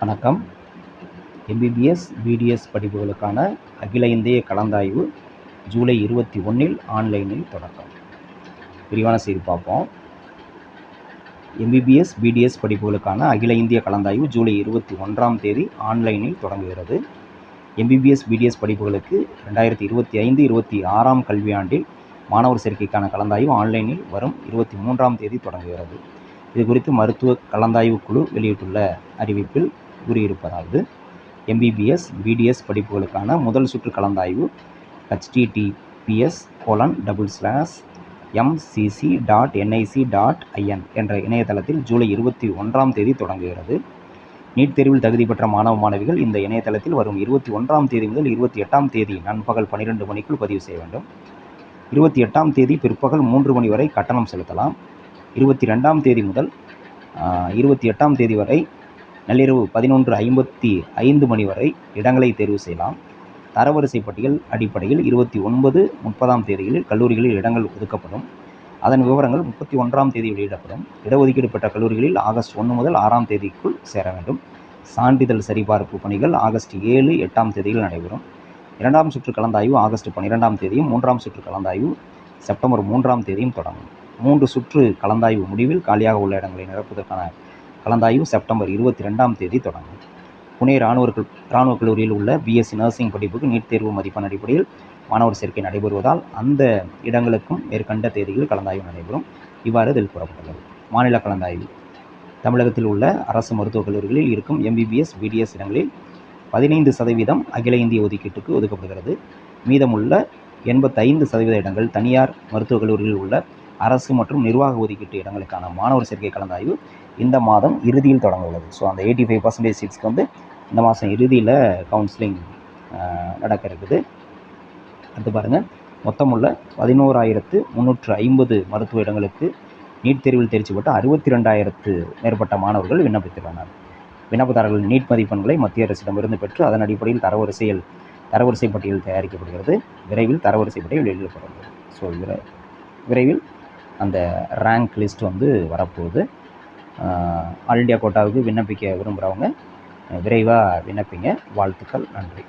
வணக்கம். MBBS BDS படிப்புகளுக்கான அகில இந்திய கலந்தாய்வு ஜூலை இருபத்தி ஒன்றில் ஆன்லைனில் தொடக்கம். விரிவான செய்தி பார்ப்போம். எம்பிபிஎஸ் பிடிஎஸ் படிப்புகளுக்கான அகில இந்திய கலந்தாய்வு ஜூலை இருபத்தி ஒன்றாம் தேதி ஆன்லைனில் தொடங்குகிறது. எம்பிபிஎஸ் பிடிஎஸ் படிப்புகளுக்கு ரெண்டாயிரத்தி இருபத்தி ஐந்து இருபத்தி ஆறாம் கல்வியாண்டில் மாணவர் சேர்க்கைக்கான கலந்தாய்வு ஆன்லைனில் வரும் இருபத்தி மூன்றாம் தேதி தொடங்குகிறது. இது குறித்து மருத்துவ கலந்தாய்வு குழு வெளியிட்டுள்ள அறிவிப்பில் கூறியிருப்பதாவது. எம்பிபிஎஸ் பிடிஎஸ் படிப்புகளுக்கான முதல் சுற்று கலந்தாய்வு HTTPS colon double slash MCC dot NIC dot IN என்ற இணையதளத்தில் ஜூலை இருபத்தி ஒன்றாம் தேதி தொடங்குகிறது. நீட் தேர்வில் தகுதி பெற்ற மாணவ மாணவிகள் இந்த இணையதளத்தில் வரும் இருபத்தி ஒன்றாம் தேதி முதல் இருபத்தி எட்டாம் தேதி நண்பகல் பன்னிரெண்டு மணிக்குள் பதிவு செய்ய வேண்டும். இருபத்தி எட்டாம் தேதி பிற்பகல் மூன்று மணி வரை கட்டணம் செலுத்தலாம். இருபத்தி ரெண்டாம் தேதி முதல் இருபத்தி எட்டாம் தேதி வரை நள்ளிரவு பதினொன்று ஐம்பத்தி ஐந்து மணி வரை இடங்களை தேர்வு செய்யலாம். தரவரிசை பட்டியல் அடிப்படையில் இருபத்தி ஒன்பது முப்பதாம் தேதிகளில் கல்லூரிகளில் இடங்கள் ஒதுக்கப்படும். அதன் விவரங்கள் முப்பத்தி ஒன்றாம் தேதி வெளியிடப்படும். இடஒதுக்கீடு பெற்ற கல்லூரிகளில் ஆகஸ்ட் ஒன்று முதல் ஆறாம் தேதிக்குள் சேர வேண்டும். சான்றிதழ் சரிபார்ப்பு பணிகள் ஆகஸ்ட் ஏழு எட்டாம் தேதியில் நடைபெறும். இரண்டாம் சுற்று கலந்தாய்வு ஆகஸ்ட் பன்னிரெண்டாம் தேதியும் மூன்றாம் சுற்று கலந்தாய்வு செப்டம்பர் மூன்றாம் தேதியும் தொடங்கும். மூன்று சுற்று கலந்தாய்வு முடிவில் காலியாக உள்ள இடங்களை நிரப்புவதற்கான கலந்தாய்வு செப்டம்பர் இருபத்தி ரெண்டாம் தேதி தொடங்கும். புனே இராணுவ ராணுவ கல்லூரியில் உள்ள பிஎஸ்சி நர்சிங் படிப்புக்கு நீட் தேர்வு மதிப்பெண் அடிப்படையில் மாணவர் சேர்க்கை நடைபெறுவதால் அந்த இடங்களுக்கும் மேற்கண்ட தேதியில் கலந்தாய்வு நடைபெறும். இவ்வாறு இதில் கூறப்பட்டுள்ளது. மாநில கலந்தாய்வு. தமிழகத்தில் உள்ள அரசு மருத்துவக் கல்லூரிகளில் இருக்கும் எம்பிபிஎஸ் பிடிஎஸ் இடங்களில் பதினைந்து சதவீதம் அகில இந்திய ஒதுக்கீட்டுக்கு ஒதுக்கப்படுகிறது. மீதமுள்ள எண்பத்தைந்து சதவீத இடங்கள் தனியார் மருத்துவக் கல்லூரிகளில் உள்ள அரசு மற்றும் நிர்வாக ஒதுக்கீட்டு இடங்களுக்கான மாணவர் சேர்க்கை கலந்தாய்வு இந்த மாதம் இறுதியில் தொடங்க உள்ளது. ஸோ அந்த எயிட்டி ஃபைவ் பர்சன்டேஜ் சீட்ஸ்க்கு வந்து இந்த மாதம் இறுதியில் கவுன்சிலிங் நடக்க இருக்குது. அடுத்து பாருங்கள் மொத்தமுள்ள பதினோராயிரத்து முந்நூற்று ஐம்பது மருத்துவ இடங்களுக்கு நீட் தேர்வில் தேர்ச்சி பெற்ற அறுபத்தி ரெண்டாயிரத்து மேற்பட்ட மாணவர்கள் விண்ணப்பித்துள்ளனர். விண்ணப்பதாரர்கள் நீட் மதிப்பெண்களை மத்திய அரசிடமிருந்து பெற்று அதன் அடிப்படையில் தரவரிசையில் தரவரிசை பட்டியல் தயாரிக்கப்படுகிறது. விரைவில் தரவரிசை பட்டியல் வெளியிடப்படுகிறது ஸோ விரைவில் அந்த ரேங்க் லிஸ்ட் வந்து வரப்போகுது. ஆல் இண்டியா கோட்டாவுக்கு விண்ணப்பிக்க விரும்புகிறவங்க விரைவாக விண்ணப்பிங்க. வாழ்த்துக்கள் நன்றி.